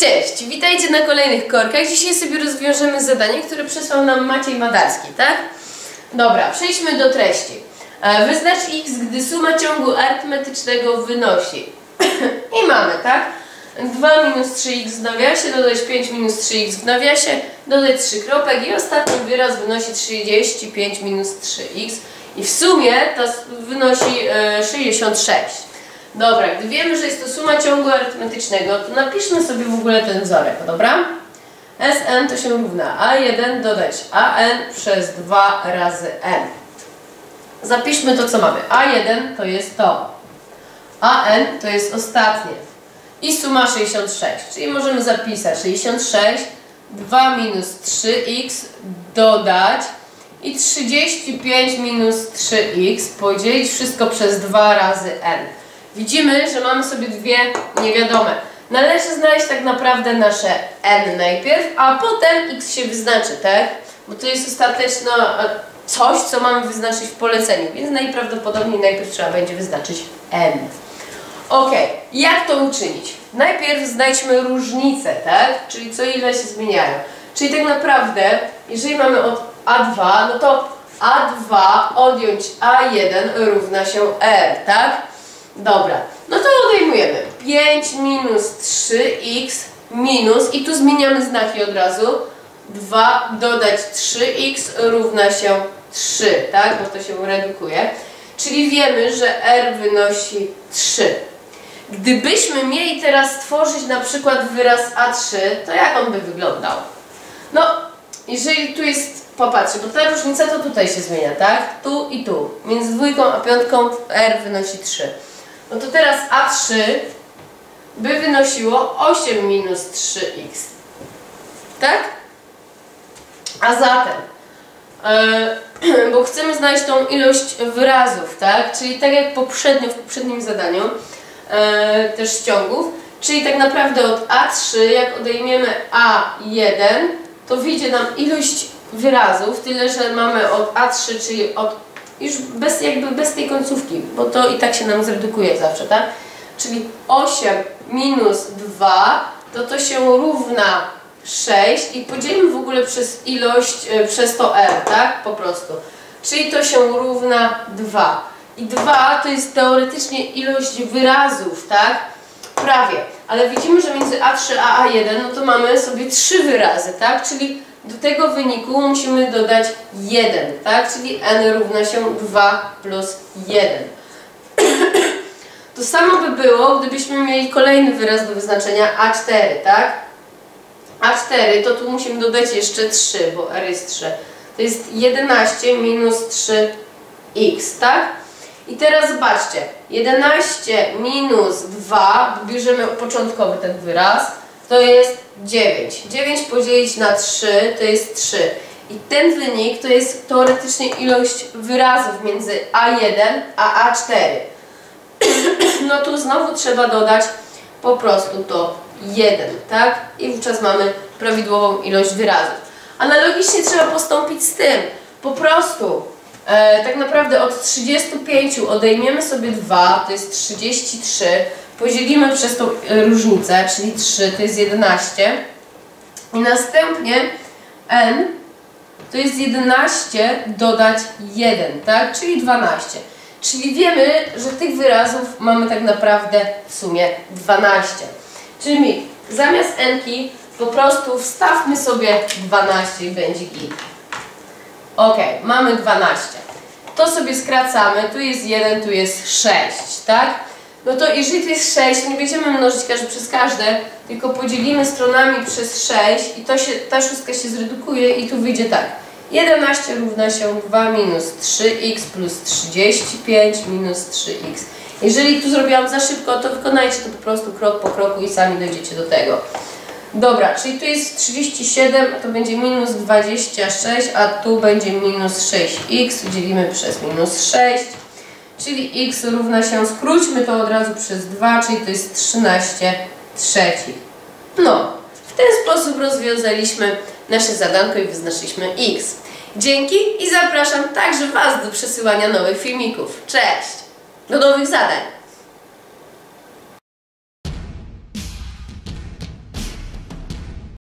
Cześć, witajcie na kolejnych korkach. Dzisiaj sobie rozwiążemy zadanie, które przesłał nam Maciej Madarski, tak? Dobra, przejdźmy do treści. E, Wyznacz x, gdy suma ciągu arytmetycznego wynosi. I mamy, tak? 2 minus 3x w nawiasie, dodać 5 minus 3x w nawiasie, dodać 3 kropek i ostatni wyraz wynosi 35 minus 3x i w sumie to wynosi e, 66. Dobra, gdy wiemy, że jest to suma ciągu arytmetycznego, to napiszmy sobie w ogóle ten wzorek, dobra? Sn to się równa a1 dodać an przez 2 razy n. Zapiszmy to, co mamy. a1 to jest to. an to jest ostatnie. I suma 66, czyli możemy zapisać 66, 2 minus 3x dodać i 35 minus 3x podzielić wszystko przez 2 razy n. Widzimy, że mamy sobie dwie niewiadome. Należy znaleźć tak naprawdę nasze n najpierw, a potem x się wyznaczy, tak? Bo to jest ostateczno e, coś, co mamy wyznaczyć w poleceniu, więc najprawdopodobniej najpierw trzeba będzie wyznaczyć n. Ok, jak to uczynić? Najpierw znajdźmy różnicę, tak? Czyli co ile się zmieniają. Czyli tak naprawdę, jeżeli mamy od A2, no to A2 odjąć A1 równa się R, tak? Dobra, no to odejmujemy. 5 minus 3x minus, i tu zmieniamy znaki od razu. 2 dodać 3x równa się 3, tak? Bo to się redukuje. Czyli wiemy, że R wynosi 3. Gdybyśmy mieli teraz stworzyć na przykład wyraz A3, to jak on by wyglądał? No, jeżeli tu jest, popatrzcie, bo ta różnica to tutaj się zmienia, tak? Tu i tu. Między dwójką a piątką R wynosi 3. No to teraz A3 by wynosiło 8 minus 3x. Tak? A zatem, yy, bo chcemy znaleźć tą ilość wyrazów, tak? Czyli tak jak poprzednio w poprzednim zadaniu, yy, też ciągów, czyli tak naprawdę od A3, jak odejmiemy A1, to wyjdzie nam ilość wyrazów, tyle że mamy od A3, czyli od już bez, jakby bez tej końcówki, bo to i tak się nam zredukuje zawsze, tak? Czyli 8 minus 2 to to się równa 6 i podzielimy w ogóle przez ilość, e, przez to r, tak? Po prostu. Czyli to się równa 2. I 2 to jest teoretycznie ilość wyrazów, tak? Prawie. Ale widzimy, że między A3 a A1 no to mamy sobie 3 wyrazy, tak? Czyli do tego wyniku musimy dodać 1, tak? Czyli n równa się 2 plus 1. to samo by było, gdybyśmy mieli kolejny wyraz do wyznaczenia A4, tak? A4 to tu musimy dodać jeszcze 3, bo R jest 3. To jest 11 minus 3x, tak? I teraz zobaczcie, 11 minus 2, bierzemy początkowy ten wyraz, to jest 9. 9 podzielić na 3 to jest 3. I ten wynik to jest teoretycznie ilość wyrazów między A1 a A4. no tu znowu trzeba dodać po prostu to 1, tak? I wówczas mamy prawidłową ilość wyrazów. Analogicznie trzeba postąpić z tym. Po prostu e, tak naprawdę od 35 odejmiemy sobie 2, to jest 33 podzielimy przez tą e, różnicę, czyli 3 to jest 11 i następnie n to jest 11 dodać 1, tak? Czyli 12. Czyli wiemy, że tych wyrazów mamy tak naprawdę w sumie 12. Czyli zamiast n po prostu wstawmy sobie 12 i będzie git. Ok, mamy 12. To sobie skracamy, tu jest 1, tu jest 6, tak? No to jeżeli to jest 6, nie będziemy mnożyć każdy przez każde, tylko podzielimy stronami przez 6 i to się, ta szóstka się zredukuje i tu wyjdzie tak. 11 równa się 2 minus 3x plus 35 minus 3x. Jeżeli tu zrobiłam za szybko, to wykonajcie to po prostu krok po kroku i sami dojdziecie do tego. Dobra, czyli tu jest 37, to będzie minus 26, a tu będzie minus 6x, dzielimy przez minus 6 czyli x równa się, skróćmy to od razu przez 2, czyli to jest 13 trzecich. No, w ten sposób rozwiązaliśmy nasze zadanko i wyznaczyliśmy x. Dzięki i zapraszam także Was do przesyłania nowych filmików. Cześć! Do nowych zadań!